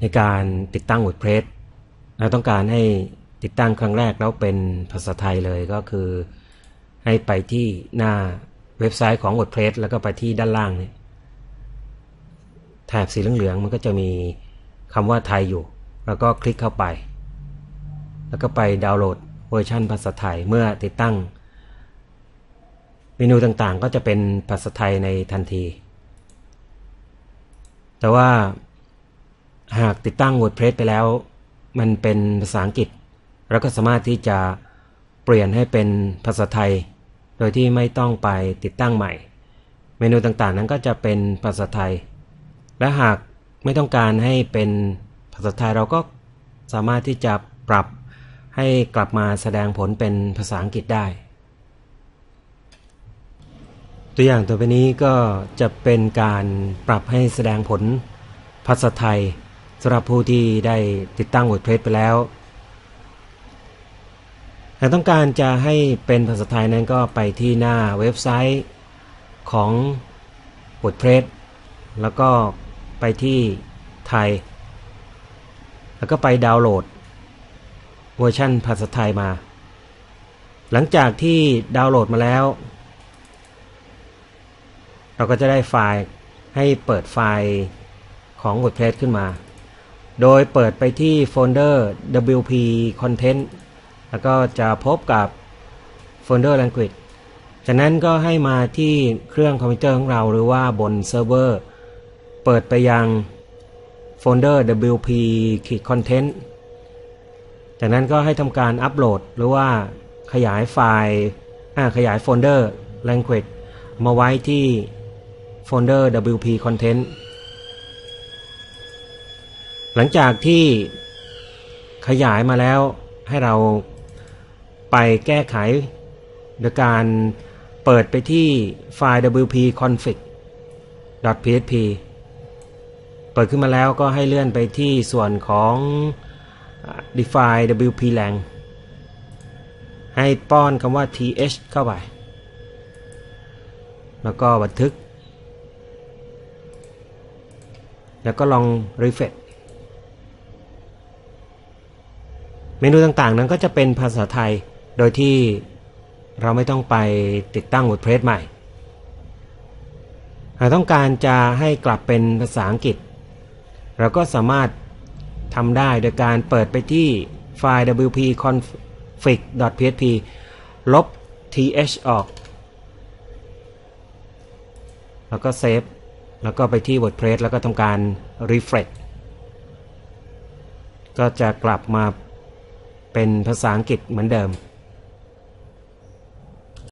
ในการติดตั้ง WordPress เราต้องการให้ติดตั้งครั้งแรกแล้วเป็นภาษาไทยเลยก็คือ ให้ไปที่หน้าเว็บไซต์ของ WordPress แล้วก็ไปที่ด้านล่างเนี่ยแถบสีเหลืองๆมันก็จะมีคำว่าไทยอยู่ แล้วก็คลิกเข้าไป แล้วก็ไปดาวน์โหลดเวอร์ชันภาษาไทยเมื่อติดตั้ง เมนูต่างๆก็จะเป็นภาษาไทยในทันที แต่ว่า หากติดตั้ง WordPress ไปแล้ว มันเป็นภาษาอังกฤษ เราก็สามารถที่จะเปลี่ยนให้เป็นภาษาไทย โดยที่ไม่ต้องไปติดตั้งใหม่ เมนูต่างๆนั้นก็จะเป็นภาษาไทย และหากไม่ต้องการให้เป็นภาษาไทยเราก็สามารถที่จะปรับให้กลับมาแสดงผลเป็นภาษาอังกฤษได้ ตัวอย่างตัวไปนี้ก็จะเป็นการปรับให้แสดงผลภาษาไทย สำหรับผู้ที่ได้ติดตั้ง WordPress ไปแล้ว หากต้องการจะให้เป็นภาษาไทยนั้นก็ไปที่หน้าเว็บไซต์ของ WordPress แล้วก็ไปที่ไทย แล้วก็ไปดาวน์โหลดเวอร์ชันภาษาไทยมา หลังจากที่ดาวน์โหลดมาแล้ว เราก็จะได้ไฟล์ให้เปิดไฟล์ของ WordPress ขึ้นมา โดยเปิดไปที่โฟลเดอร์ WP Content แล้วก็จะพบกับโฟลเดอร์ Language จากนั้นก็ให้มาที่เครื่องคอมพิวเตอร์ของเราหรือว่าบนเซิร์ฟเวอร์ เปิดไปยังโฟลเดอร์ WP Content จากนั้นก็ให้ทำการอัปโหลดหรือว่าขยายไฟล์ขยายโฟลเดอร์ Language มาไว้ที่โฟลเดอร์ WP Content หลังจากที่ขยายมาแล้วให้เราไปแก้ไขโดยการเปิดไปที่ไฟล์ wp config php เปิดขึ้นมาแล้วก็ให้เลื่อนไปที่ส่วนของ define wp lang ให้ป้อนคำว่า th เข้าไป แล้วก็บันทึก แล้วก็ลอง refresh เมนูต่างๆ นั้นก็จะเป็นภาษาไทย โดยที่เราไม่ต้องไปติดตั้ง WordPress ใหม่ หากต้องการจะให้กลับเป็นภาษาอังกฤษ เราก็สามารถทำได้โดยการเปิดไปที่ไฟล์ wp config.php ลบ th ออก แล้วก็เซฟ แล้วก็ไปที่ WordPress แล้วก็ทำการ refresh ก็จะกลับมา เป็นภาษาอังกฤษเหมือนเดิม